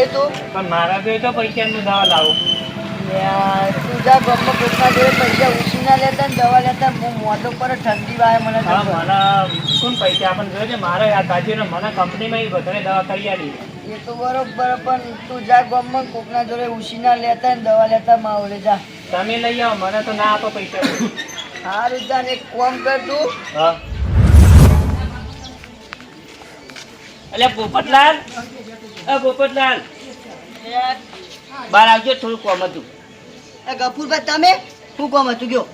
લાવી તું? પણ મારા જોઈ તો પૈસાનું દવા લાવું. તુજા જા કોકના જોડે પૈસા ઉછી ના લેતા ને દવા લેતા હું મોટો પર ઠંડી વાય મને હા. મને કોણ પૈસા આપણને જોઈએ છે મારે આ તાજીને મને કંપનીમાં બધાને દવા કરી આલી. એ તો બરોબર પણ તું જા ગામમાં કોકના જોડે ઉછી ના લેતા ને દવા લેતા માવલે જા. તમે લઈ આવો મને તો ના આપો પૈસા. સારું જા એક કોમ કર તું. હા. અલ્યા પોપટલાલ અ પોપટલાલ. બહાર આવજો થોડું કોમ હતું. એ ગફુરભાઈ તમે? શું કોમ હતું? ગયો.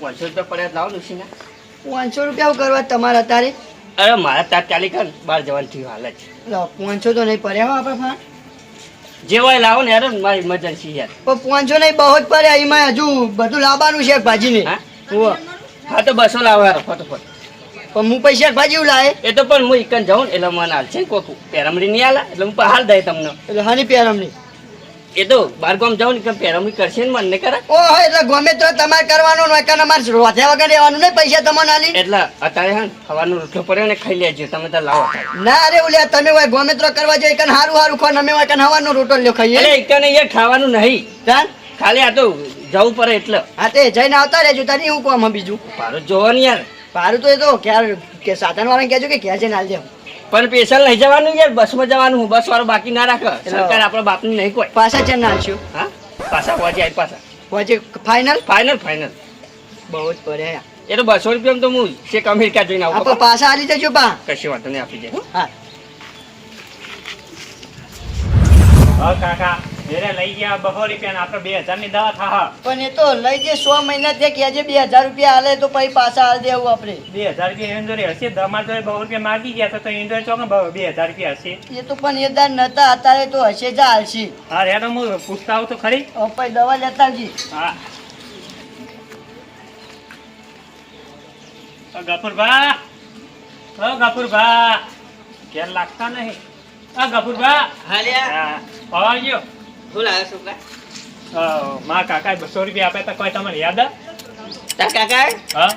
પાંચસો રૂપિયા પડ્યા લાવો લુસીના પાંચસો રૂપિયા હું કરવા તમારા તારે? અરે મારા કર બહાર જવાનું થયું હાલ જ. પાંચસો તો નહીં પડ્યા હો આપણે ફાન જે હોય લાવો ને યાર મારી ઇમરજન્સી યાર. પણ પાંચસો નહીં બહુ જ પડ્યા એમાં હજુ બધું લાવવાનું છે ભાજીને. હા તો બસો લાવો યાર ફટોફટ. પણ હું પૈસા ભાજી લાય એ તો પણ હું એકન જાઉં એટલે મને હાલ છે કોક પેરામડી નહીં હાલા એટલે હું હાલ દઈ તમને. એટલે હાની પહેરમની એ તો બાર ગામ જાઉં ને પેરામડી કરશે ને મને કરે? ઓહો એટલે ગમે તો તમારે કરવાનું હોય કારણ અમારે રોધ્યા વગર રહેવાનું નહીં પૈસા તમને આલી એટલે અત્યારે હા ખાવાનું રોટલો પડ્યો ને ખાઈ લેજો તમે તો લાવો. ના અરે ઓલે તમે હોય ગમે તો કરવા જોઈએ કારણ હારું હારું ખો અમે હોય કારણ હવાનો રોટો લ્યો ખાઈએ. એટલે એકને યાર ખાવાનું નહીં. જાન ખાલી આ તો જવું પડે એટલે. હા તે જઈને આવતા રહેજો તારી હું કોમ બીજું? મારું જોવાનું યાર. સારું તો એ તો ક્યારે કે સાધન વાળા કહેજો કે ક્યાં છે નાલ જેમ પણ પેશલ લઈ જવાનું યાર બસમાં જવાનું હું બસ વાળો બાકી ના રાખે. સરકાર આપણા બાપની નહીં કોઈ પાછા છે ના હાલશું હા? પાછા પહોંચી આવી પાછા. પહોંચી ફાઇનલ ફાઇનલ ફાઇનલ બહુ જ પડ્યા એ તો બસો રૂપિયા તો હું શેખ અમેરિકા જોઈને આવું. આપણે પાછા આવી જજો પા કશી વાંધો નહીં આપી જાય હા. હા કાકા. ઘરે લઈ ગયા બસો રૂપિયા આપણે બે હજારની દવા થા. પણ એ તો લઈ જે સો મહિના બે હજાર રૂપિયા હાલે તો પછી પાછા હાલ દેવું આપણે. બે હજાર રૂપિયા એમ જોડે હશે તમારે જોડે બસો રૂપિયા માગી ગયા તો એમ જોડે ચોકે બે હજાર રૂપિયા હશે. એ તો પણ એ દાર નતા અત્યારે તો હશે જા હાલશી હા તો હું પૂછતા આવું તો ખરી. પછી દવા લેતા આવજી. હા. ગફુરભા ઓ ગફુરભા. ઘેર લાગતા નહીં. અ ગફુરભા. હા આવજો શું લાવે છોકરા માં કાકાએ બસો રૂપિયા આપ્યા હતા કોઈ તમને યાદ? તાર કાકા હા.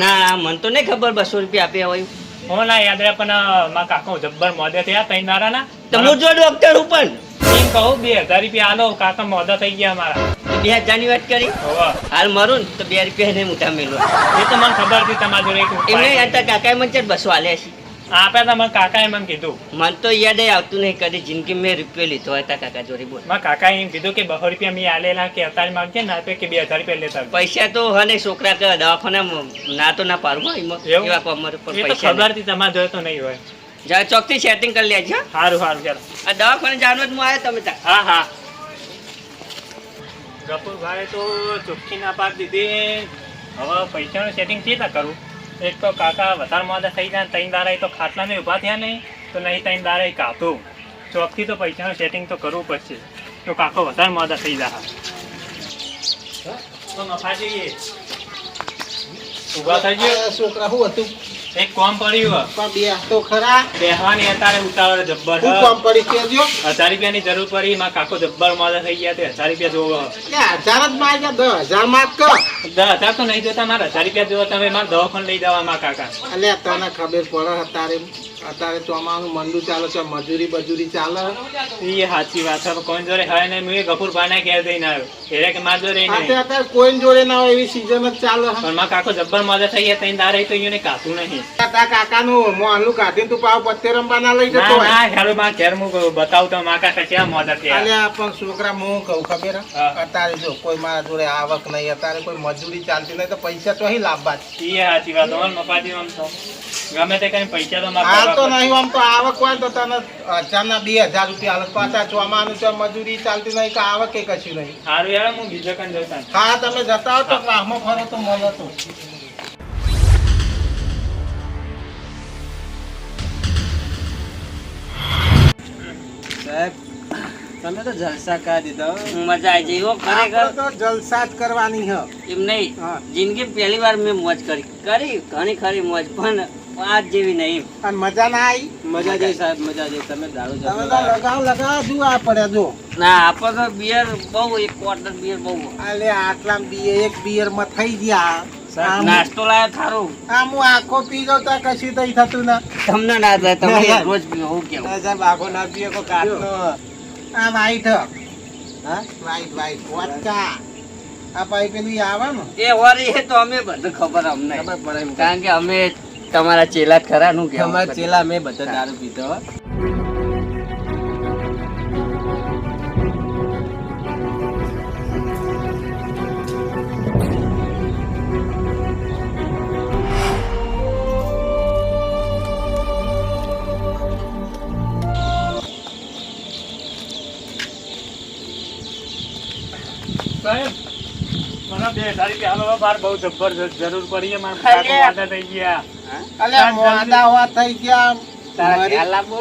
ના મને તો નહીં ખબર બસો રૂપિયા આપ્યા હોય. હું ના યાદ રહે પણ કાકા જબ્બર મોદે થયા ત્રણ દાડાના ના. હું જો ડોક્ટર હું એમ કહું બે હજાર રૂપિયા આલો કાકા મોદા થઈ ગયા મારા. બે હજારની વાત કરી. હાલ મરું તો બે રૂપિયા નહીં મોટા મેલો. એ તો મને ખબર હતી તમારી જોડે એમને કાકાએ મને બસો આલ્યા છે. આપ્યા હતા મારા કાકાએ મને કીધું. મને તો યાદ આવતું નહીં કદી જિંદગી મેં રૂપિયો લીધો હતા કાકા જોડે બોલ. મારા કાકાએ એમ કીધું કે બસો રૂપિયા મેં આલેલા કે અત્યારે માંગજે ના આપે કે બે હજાર રૂપિયા લેતા પૈસા તો હને છોકરા કે દવાખાના ના તો ના હો એવા? કોમર પર પૈસા ખબર હતી તમારા જોડે તો નહીં હોય. નહીં. જા ચોકથી સેટિંગ કરી લેજો. સારું સારું ચાલો. આ દવાખાને જવાનું જ હું આવ્યો તમે ત્યાં. હા હા. ગપુરભાઈ તો ચોખ્ખી ના પાડી દીધી. હવે પૈસાનું સેટિંગ કેતા કરવું એક તો કાકા વધારે મોડા થઈ જાય ત્રણ દારા તો ખાટલાને ઊભા થયા નહીં તો નહીં ત્રણ દારા એ કાપું. ચોકથી તો પૈસાનું સેટિંગ તો કરવું પડશે. તો કાકો વધારે મોડા થઈ જાય. તો મફા જઈએ. ઊભા થઈ ગયો. છોકરા શું હતું? એક કોમ પડ્યું પણ બે તો ખરા. બેહવાની અત્યારે ઉતાવળ જબ્બર શું કામ પડી કેજો હજાર રૂપિયાની જરૂર પડી માં કાકો જબ્બર મોડા થઈ ગયા તે. હજાર રૂપિયા જોવો હજાર જ માં ગયા દસ હજારમાં કર. દસ હજાર તો નહીં જોતા મારે. હજાર રૂપિયા જોવો તમે મારે દવાખાને લઈ જવા માં કાકા એટલે તને ખબર પડે અત્યારે. અત્યારે ચોમાનું મંદુ ચાલે છે? મજૂરી બજૂરી ચાલે? એ સાચી વાત છે. કોણ જોડે હવે નહીં. મેં ગફુર ભાઈને ઘેર જઈને આવ્યો. એટલે કે માર જોડે અત્યારે નહીં અત્યારે કોઈ જોડે ના હોય એવી સિઝન જ ચાલે પણ માં કાકો જબ્બર મજા થઈ ગયા તઈ દારે તો એને કાતું નહીં. તા કાકા નું મોહલું કાઢીને તું પાવ પત્તે રમવા ના લઈ જતો ના હોય. ના હેલો માં ઘેર હું બતાવું તો માં કાકા ક્યાં મજા થયા. અલ્યા પણ છોકરા હું કહું ખબર અત્યારે જો કોઈ મારા જોડે આવક નહીં અત્યારે કોઈ મજૂરી ચાલતી નહીં તો પૈસા તો અહીં લાવવા જ. એ સાચી વાત. હોય મફાજી આમ તો. ગમે તે કઈ પૈસા તો હાલ તો નહીં આમ તો આવક હોય તો તને હજાર બે હજાર રૂપિયા હાલત પાછા ચોમાનું તો મજૂરી ચાલતી નહીં કે આવક એ કશું નહીં. સારું યાર હું બીજો કઈ જતા. હા તમે જતા હો તો રાહમાં ફરો તો મળો તો. સાહેબ તમે તો જલસા કા દીધો મજા આવી જઈ હો ખરેખર. તો જલસા જ કરવાની હ. એમ નહીં. હા. જિંદગી પહેલી વાર મેં મોજ કરી. કરી ઘણી ખરી મોજ પણ આજ જેવી નહીં અને મજા ના આવી મજા જઈ સાહેબ મજા જઈ તમે દારૂ તમે તો લગાવ લગાવ જુઓ આ પડે જો? ના આપો તો બિયર બહુ એક ક્વાર્ટર બિયર બહુ. આલે આટલા બિયર એક બિયરમાં થઈ ગયા. નાસ્તો લાય થારું. આ હું આખો પી જાઉં તો કશું તઈ થતું ના. તમને ના થાય તમે રોજ પીઓ હું કેવું? સાહેબ આખો ના પીએ કો કાટનો આ વાઈટ હા? White white vodka. આ પાઈ પેલું આવે ને? એ વરી એ તો અમે બધું ખબર અમને. ખબર પડે કારણ કે અમે તમારા ચેલા જ ખરા નું કેવું તમારા ચેલા મેં બધા દારૂ પીધો. સાહેબ મને બે હજાર રૂપિયા બહુ જબરજસ્ત જરૂર પડી મારા થઈ ગયા અલ્યા મોડા હોવા થઈ ગયા.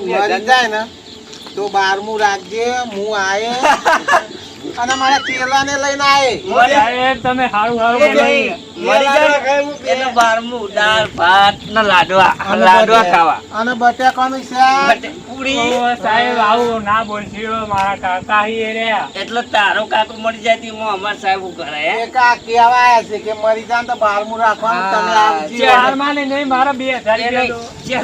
મરી જાય ને તો બારમું રાખજે હું આયે. અને મારા ચેલાને લઈને આયે. સાહેબ તમે હારું હારું બનાવી મરી જાય. એટલે બારમું દાળ ભાત ને લાડવા. લાડવા ખાવા. અને બટેકાનું શાક પૂરી. ઓ, સાહેબ આવું ના બોલશો મારા કાકા હી રહ્યા. એટલે તારો કાકો મરી જાય તી હું અમાર સાહેબ ઘરે કરે હે? એક આ છે કે મરી જાય તો બારમું રાખવાનું તમે આવજો. ચાલ. ને નહીં મારા બે હજાર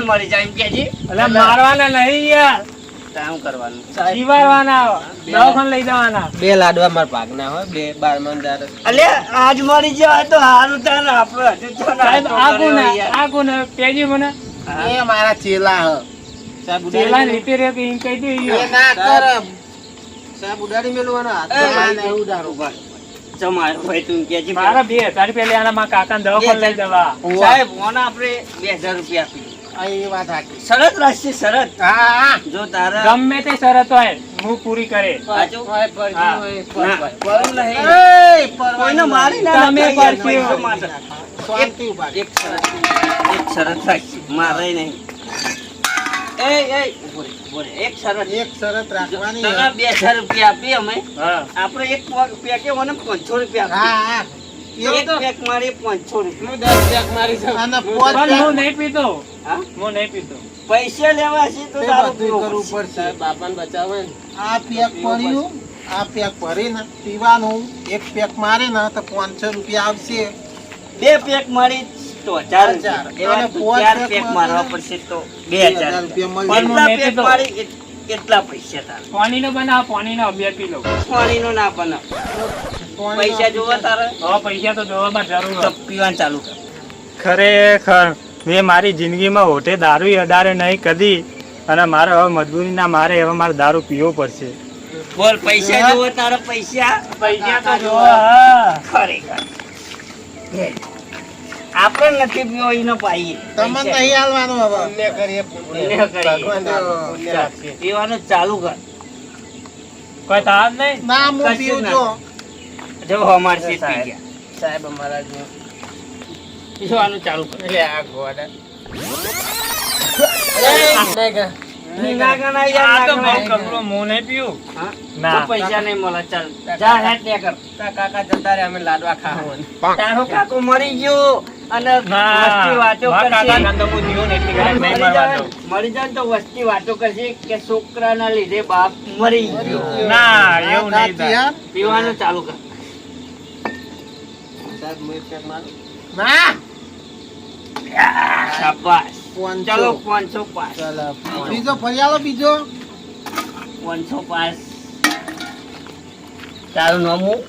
મરી જાય એમ કેજી એટલે મારવાના નહીં યાર. કામ કરવાનું. જીવાડવાના દવાખાને લઈ જવાના. બે લાડવા મારા ભાગના હોય બે બાર મંદાર અલે આજ મરી જાય તો હારું તાન આપણે. સાહેબ કોને પેજી મને. એ મારા ચેલા હ. સાહેબ પેલા ઉડાડી રીપેર એક ઈન કહી દે એ ના કરે. સાહેબ ઉડાડી મેલવાનો હાથ. એ, ઉડારો ભાઈ જમાય ભાઈ તું કે મારા બે હજાર રૂપિયા લેવાના માં કાકા દવાખાને લઈ જવા. સાહેબ ઓના આપણે બે હજાર રૂપિયા આપી. એ વાત સાચી શરત રાખશે શરત. હા જો તારા ગમે તે શરત હોય હું પૂરી કરે. એક શરત. એક રાખશે મારે નહીં. એ એ ઊભો રહે, એક શરત. એક શરત રાખવાની તને બે હજાર રૂપિયા આપીએ અમે. હા. આપણે એક કેવો ને પાંચસો રૂપિયા એક પેક મારી પાંચસો રૂપિયા દસ પેક મારી પણ હું નહીં પીતો. હું? નહીં પીતો. પૈસા લેવા છે તો તે દારૂ બધું પીવો કરવું પડશે. બાપાને બચાવે આ પેક પડ્યું આ પેક ભરીને પીવાનું. એક પેક મારે ને તો પાંચસો રૂપિયા આવશે. બે પેક મારી તો હજાર. ચાર પેક મારવા પડશે તો બે બે હજાર રૂપિયા. પેક મારી એટ- પૈસા તારા? પાણીનો બનાવ પાણીનો અભ્યાસ પી લો પાણીનો ના બનાવ. પૈસા જોવા તારે? હવે પૈસા તો જોવામાં જરૂર પીવાનું ચાલુ કર. ખરેખર મેં મારી જિંદગીમાં હોટે દારૂ અડારે નહીં કદી અને મારે હવે મજબૂરીના મારે હવે મારે દારૂ પીવો પડશે. બોલ પૈસા જોવો તારા પૈસા? પૈસા તો જોવો ખરેખર. આપણે નથી પીવો એનો પાઈએ. તમને નહીં હાલવાનું હવે. પુણ્ય કરીએ પુણ્ય. કરીએ. પીવાનું ચાલુ કર. કોઈ તાર નહીં? ના હું પીવું ના. જો જો અમાર સીટ પી ગયા. સાહેબ અમારા જો પીવાનું ચાલુ કર. એટલે આ ગોડા. ના ગણાય યાર, આ તો ના બહુ ગણાય. કપડો હું નહીં પીવું. હા? ના. તો પૈસા નહીં મળે. ચાલ. જા હેડ ત્યાં કર. તારા કાકા જતા રહ્યા અમે લાડવા ખાવા તારો કાકો મરી ને. જાય મરવાનો. મરી જાય ને તો વસ્તી વાતો કરશે કે છોકરાના લીધે બાપ મરી ગયો. ના એવું? પીવાનું ચાલુ કર. સાહેબ હું એક પેક મારું ના! શાબાશ. ચાલો પાંચસો પાસ. ચાલો બીજો ફરિયાલો બીજો. પાંચસો પાસ. તારું નામ હું?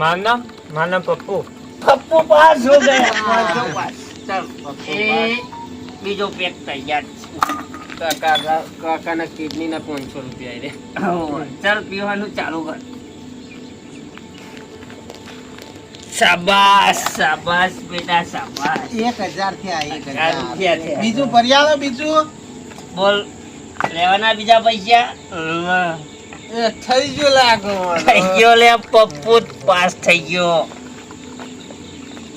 મારું નામ? મારું નામ પપ્પુ. પપ્પુ પાસ હો ગયા પાંચસો પાસ. ચાલ એ બીજો પેક તૈયાર છે. કાકા કાકાના કિડનીના પાંચસો રૂપિયા રે ચાલ પીવાનું ચાલુ કર. શાબાશ શાબાશ બેટા શાબાશ. એક થયા એક રૂપિયા થયા. બીજું ફરિયાલો બીજું. બોલ લેવાના બીજા પૈસા? થઈ ગયો લાગો. થઈ ગયો લે પપ્પુ પાસ થઈ ગયો.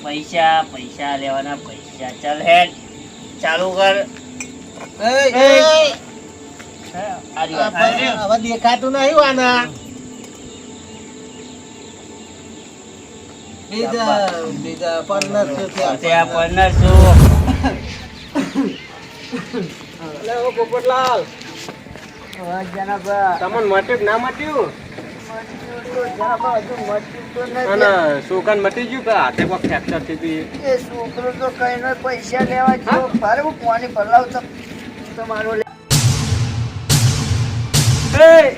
પૈસા પૈસા લેવાના પૈસા. ચાલ હે ચાલુ કર. દેખાતું નહીં વાના. બીજા ત્યાં. પોપટલાલ. તમને મટ્યું? ના મટ્યું સુકાન મટી ગયું કે હાથે કોક ફ્રેક્ચર થઈ ગયું એ? છોકરો તો કઈ નો પૈસા લેવા જો મારે હું પાણી ભરાવ તો લે એ,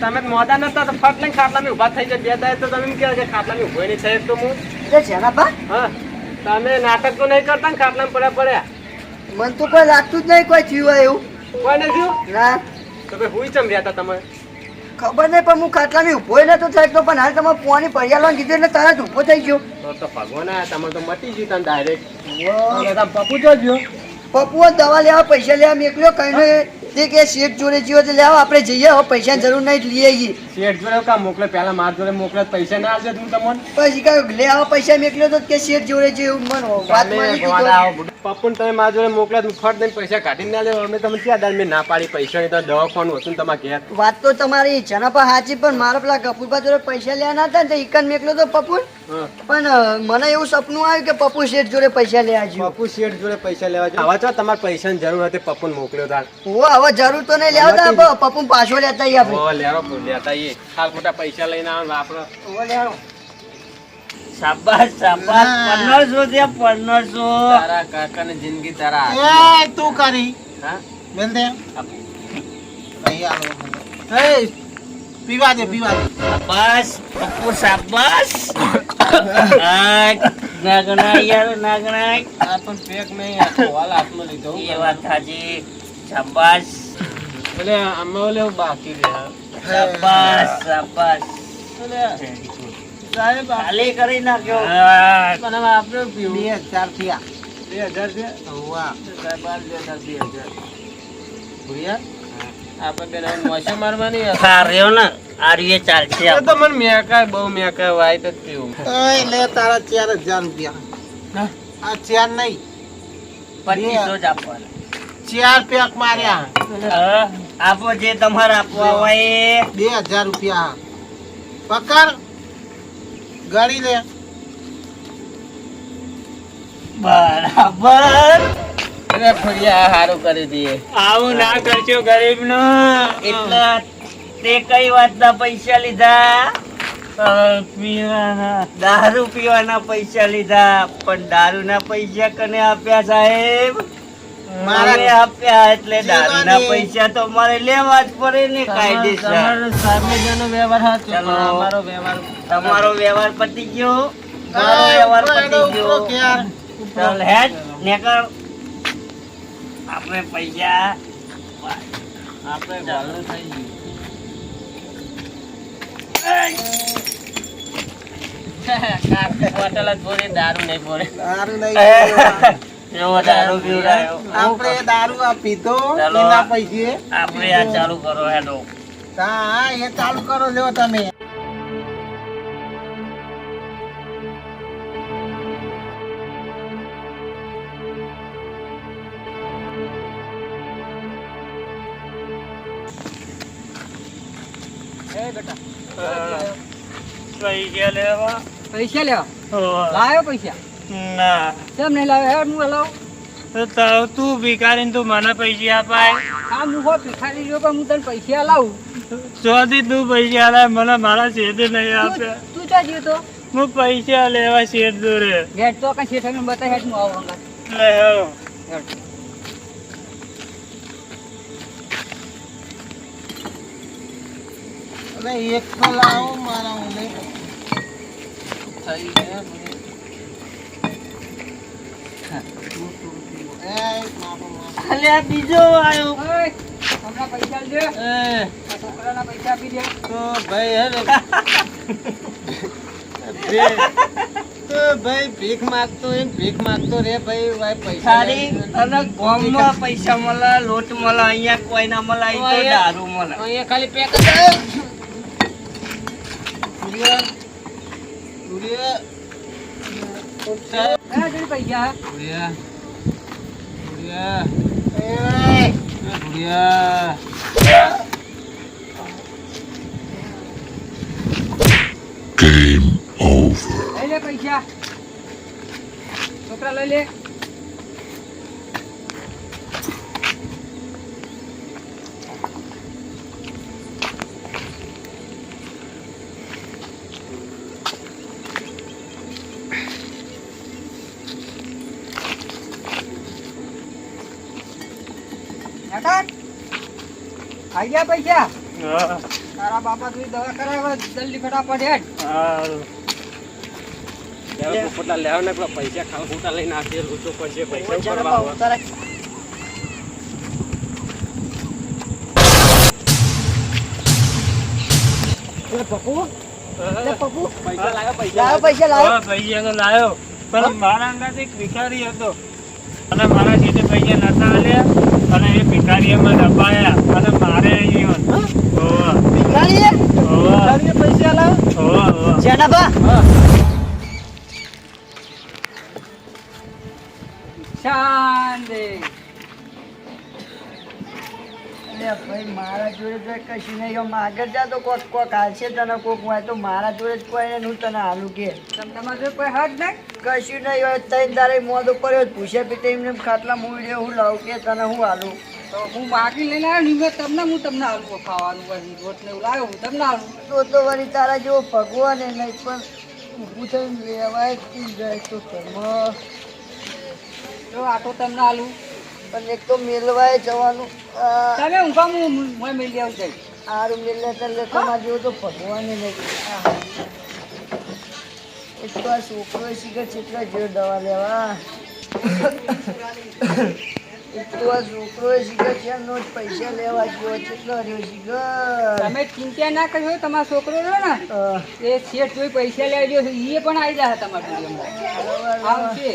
તમે મોડા નતા તો ફટ લઈને ખાટલામાં ઊભા થઈ જાય બે દાય તો તમે એમ કે ખાટલામાં ઊભો નહીં થાય તો હું. એટલે જેના બા હા. તમે નાટક તો નહીં કરતા ને ખાટલામાં પડ્યા પડ્યા. મન તો કોઈ લાગતું જ નહીં કોઈ થયું એવું. કોઈ નથી ના. તો ભાઈ હુઈ ચમ રહ્યા હતા તમે ખબર નહીં પણ હું ખાટલામાં ઊભો તો થાય તો પણ હાલ તમે પાણી લો કીધું એટલે તરત ઊભો થઈ ગયો. તો તો ભગવાન તમે તો મટી ગયું તમે ડાયરેક્ટ પપ્પુ જો પપ્પુઓ દવા લેવા પૈસા લેવા મેકલ્યો કઈ નહીં. તે કે શેઠ જોડે જીવો તો લેવા આપણે જઈએ હવે પૈસાની જરૂર નહીં લઈએ આવીએ. શેઠ જોડે કા મોકલે પહેલા માર જોડે મોકલે પૈસા ના આવશે તું તમને? પછી કઈ આવો પૈસા મેકલ્યો તો કે શેઠ જોડે જે મન વાત માની પપ્પુ તમે મારા જોડે મોકલા તો ફટ દઈને પૈસા કાઢી ના લેવા. અમે તમે ક્યાં દાડ મેં ના પાડી પૈસા નહીં તો દવાખાનું હતું ને તમારે ઘેર. વાત તો તમારી જના પર સાચી પણ મારા પેલા કપૂરબા જોડે પૈસા લેવાના હતા ને તો ઈકન મેકલો તો પપ્પુ પણ મને એવું સપનું આવ્યું કે પપ્પુ શેઠ જોડે પૈસા લેવા જોઈએ પપ્પુ શેઠ જોડે પૈસા લેવા જોઈએ આવા છો તમારે પૈસાની જરૂર હતી પપ્પુને મોકલ્યો તાર. ઓ હવે જરૂર તો નહીં લેવા તા પપ્પુ પાછો લેતા આવીએ આપણે. લેરો લેતા એ હાલ મોટા પૈસા લઈને આવે વાપરો ઓ લેવાનો. શાબાશ શાબાશ. પંદરસો છે પંદરસો. તારા કાકાની જિંદગી તારા એ તું કરી. હા? બેન દે. એ, પીવા દે પીવા દે. શાબાશ પપ્પુ શાબાશ. આ યાર પણ પેક નહીં હાલ હાથમાં લીધો એ વાત સાચી. શાબાશ. એટલે આમાં ઓલે બાકી રહ્યા. શાબાશ શાબાશ. સાહેબ ખાલી કરી નાખ્યો. પણ આપણે બે ચાર થયા. બે હજાર છે? સાહેબ આ બે હજાર બે હજાર. ભૂરિયા? આપણે બેન હવે મારવાની હશે. ને. આ ચાલશે તો મને મેકાય બહુ મેકાય વાઈટ જ પીવું. ઓય તારા ચાર હજાર રૂપિયા. આ ચાર નહીં. પચીસો જ આપવાના. ચાર પેક માર્યા. આપો જે તમારે આપવા હોય એ. બે હજાર રૂપિયા. પકડ. ગળી લે. બરાબર. અરે ફરિયા હારું કરી દઈએ. આવું ના કરજો ગરીબ એટલે તે કઈ વાતના પૈસા લીધા? પીવાના. દારૂ પીવાના પૈસા લીધા. પણ દારૂના પૈસા કને આપ્યા સાહેબ? મારા- આપ્યા એટલે દારૂના પૈસા તો મારે લેવા જ પડે ને કાયદેસર. સામેનો વ્યવહાર હાચો અમારો વ્યવહાર તમારો વ્યવહાર પતી ગયો. મારો વ્યવહાર પતી ગયો. ચાલ હેડ નેકર. આપણે પૈસા આપણે ઘરનું થઈ ગયું. બોટલ જ ભરી દારૂ નહીં ભરે દારૂ નહીં એવો દારૂ પીવડાયો. આપણે દારૂ આ પીધો એના પૈસે. આપણે આ ચાલુ કરો હેડો. હા એ ચાલુ કરો લ્યો તમે. પૈસા લેવા. પૈસા લેવા? લાયો પૈસા? ના. કેમ નહીં લાવે હેડ હું લાવ. તો તાવ તું ભિખારી તું મને પૈસા અપાય હા હું હો ભિખારી જો પણ હું તને પૈસા લાવું. ચોથી તું પૈસા લાય મને મારા શેઠે નહીં આપે. તું ચા જીતો તો? હું પૈસા લેવા શેઠ દોરે. હેડ તો કઈ શેઠ બતાય હેડ હું આવું લે હેડો. એક તો લાવો મારા હું થઈ ગયા અલ્યા બીજો આવ્યો હમણાં પૈસા દે છોકરાના પૈસા આપી દે તો ભાઈ હે તો ભાઈ ભીખ માંગતો હોય ભીખ માંગતો રે ભાઈ ભાઈ પૈસા અને ગોમમાં પૈસા મળે લોટ મળે અહીંયા કોઈ ના મળે તો દારૂ મળે અહીંયા ખાલી પેક સૂર્ય સૂર્ય પૈસા ભૂરિયા એ ભૂરિયા લઈ લે પૈસા. છોકરા લઈ લે. આઈ ગયા પૈસા તારા બાપા તું દવા કરાવે જલ્દી ફટાફટ હેડ. હારું. લેવા ને પેલા પૈસા ખાવા ખોટા લઈને આપીએ લૂંટો પડશે પૈસા ચાલો ઉપાડવા બહુ તારા લે પપ્પુ? પપ્પુ? પૈસા લાવ્યો પૈસા પૈસા લાવો પૈસા તો લાયો. પણ મારા અંદાજે એક ભિખારી હતો. અને મારા જે પૈસા નતા આલ્યા અને એ ભિખારીએ દબાયા અને મારે અહીં પૈસા જેના બા? શાંતિ. ભાઈ મારા જોડે તો કશું નહીં. આગળ જા તો કોક કોક હાલશે તને કોક હોય તો મારા જોડે જ કોઈ હું તને હાલું કે. તમારા જોડે કોઈ હાથ નહીં? કશું નહીં હોય તઈ તારે મોદ ઉપર પૂછે પીતે એમને એમ ખાટલા મૂવી હું લાવું કે તને હું હાલું? તો હું બાકી લઈને આવ્યો ને મેં તમને હું તમને આલું ખાવાનું વળી રોટ ને એવું લાવ્યો હું તમને આલું તો તો વળી તારા જેવો ભગવાન એ નહીં પણ ઊભું થઈને લેવાય જ જાય તો ઘરમાં તો આટો તમને આલું પણ એક તો મેલવાય જવાનું તમે ઊંઘા હું મેલી આવું જાય આરું મેલે તો લેતો માં જેવો તો ભગવાન નહીં. એક તો આ છોકરો શીખે ચેટલા જેવો દવા લેવા. તો આ છોકરો શીખે છે એમનો જ પૈસા લેવા રહ્યો તમે ચિંતા ના કરશો તમારો છોકરો રહ્યો ને એ શેઠ જોઈ પૈસા લેવા ગયો એ પણ આવી જાય તમારા આવશે.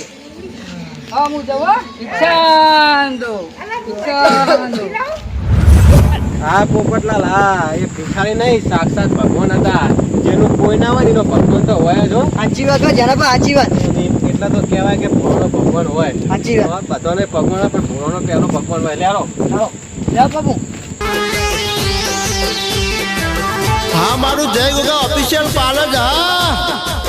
હા હું જવો ઈચ્છા દો ઈચ્છા હા પોપટલાલ હા એ ભિખારી નહીં સાક્ષાત ભગવાન હતા. જેનું કોઈ ના હોય એનો ભગવાન તો હોય જ હો. સાચી વાત હોય જેના પર સાચી વાત. એટલા તો કહેવાય કે ભોળો ભગવાન હોય. સાચી વાત. બધાને ભગવાન પણ ભોળોનો પહેલો ભગવાન હોય. લેરો લે બાબુ. હા મારું જય ગોગા ઓફિશિયલ પાર્લર હા.